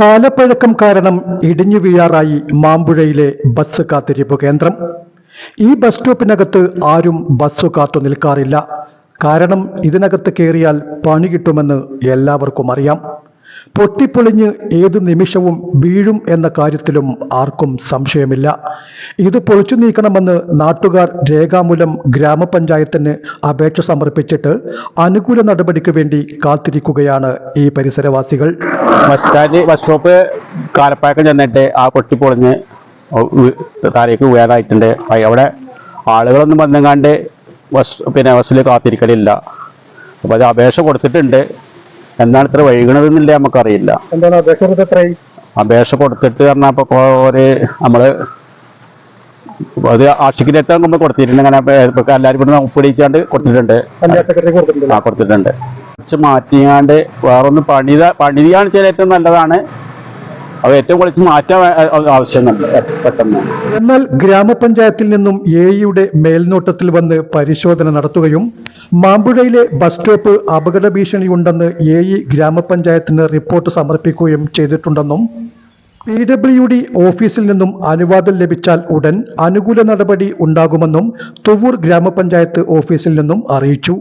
കാലപ്പഴക്കം കാരണം ഇടിഞ്ഞു വീഴാറായി മാമ്പുഴയിലെ ബസ് കാത്തിരിപ്പ് കേന്ദ്രം. ഈ ബസ് സ്റ്റോപ്പിനകത്ത് ആരും ബസ് കാത്തു നിൽക്കാറില്ല. കാരണം ഇതിനകത്ത് കയറിയാൽ പണി കിട്ടുമെന്ന് എല്ലാവർക്കും അറിയാം. പൊട്ടിപ്പൊളിഞ്ഞ് ഏതു നിമിഷവും വീഴും എന്ന കാര്യത്തിലും ആർക്കും സംശയമില്ല. ഇത് പൊളിച്ചു നീക്കണമെന്ന് നാട്ടുകാർ രേഖാമൂലം ഗ്രാമപഞ്ചായത്തിന് അപേക്ഷ സമർപ്പിച്ചിട്ട് അനുകൂല നടപടിക്ക് വേണ്ടി കാത്തിരിക്കുകയാണ് ഈ പരിസരവാസികൾ. ബസ് സ്റ്റാൻഡ് ചെന്നിട്ട് ആ പൊട്ടിപ്പൊളിഞ്ഞ് താരേക്ക് വേദായിട്ടുണ്ട് അവിടെ ആളുകളൊന്നും വന്നെങ്ങാണ്ട് പിന്നെ ബസ്സിൽ കാത്തിരിക്കലില്ല. അപ്പോൾ അത് അപേക്ഷ കൊടുത്തിട്ടുണ്ട്. എന്താണ് ഇത്ര വൈകണതെന്നില്ല നമുക്കറിയില്ല. എന്താണ് അപേക്ഷ കൊടുത്തിട്ട് പറഞ്ഞാൽ ഇപ്പോൾ ഒരു നമ്മൾ അത് ആഷിക്കിലെത്താൻ നമ്മൾ കൊടുത്തിട്ടുണ്ട്. അങ്ങനെ എല്ലാവരും ഇവിടെ ഒപ്പിടിച്ചാണ്ട് കൊടുത്തിട്ടുണ്ട്. സെക്രട്ടറി കൊടുത്തിട്ടുണ്ട്. ആ കൊടുത്തിട്ടുണ്ട്. കുറച്ച് മാറ്റിയാണ്ട് വേറൊന്ന് പണിത പണിതിയാണ് ചില ഏറ്റവും നല്ലതാണ്. അത് ഏറ്റവും കുറച്ച് മാറ്റാൻ ആവശ്യമുണ്ട് പെട്ടെന്ന്. എന്നാൽ ഗ്രാമപഞ്ചായത്തിൽ നിന്നും എയുടെ മേൽനോട്ടത്തിൽ വന്ന് പരിശോധന നടത്തുകയും മാമ്പുഴയിലെ ബസ് സ്റ്റോപ്പ് അപകട ഭീഷണിയുണ്ടെന്ന് എ ഇ ഗ്രാമപഞ്ചായത്തിന് റിപ്പോർട്ട് സമർപ്പിക്കുകയും ചെയ്തിട്ടുണ്ടെന്നും പി ഡബ്ല്യു ഡി ഓഫീസിൽ നിന്നും അനുവാദം ലഭിച്ചാൽ ഉടൻ അനുകൂല നടപടി ഉണ്ടാകുമെന്നും തുവൂർ ഗ്രാമപഞ്ചായത്ത് ഓഫീസിൽ നിന്നും അറിയിച്ചു.